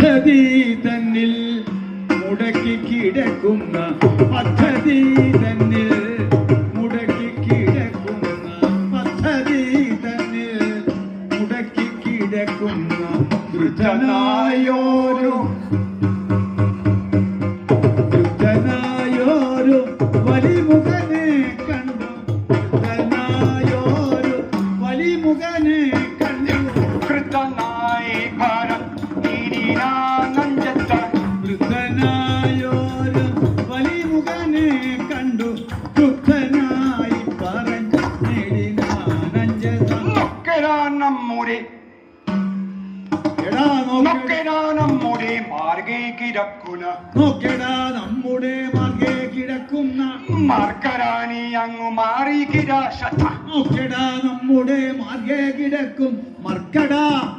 പദ്ധതി തന്നിൽ മുടക്കി കിടക്കുന്ന പദ്ധതി തന്നിൽ മുടക്കി കിടക്കുന്ന പദ്ധതി തന്നിൽ മുടക്കി കിടക്കുന്ന വൃദ്ധനായോരു വൃദ്ധനായോരു വലിമുഖനെ കണ്ടു. വൃദ്ധനായോരു വലിമുഖനെ കണ്ടു. കൃതനായി നമ്മുടെ നോക്കടാ നമ്മുടെ മാർഗേ കിടക്കുന്ന. നോക്കടാ നമ്മുടെ മാർഗേ കിടക്കുന്ന. മാർക്കരാനി അങ്ങു മാറി കിരാശത്ത നോക്കടാ നമ്മുടെ മാർഗേ കിടക്കും. മർക്കടാ.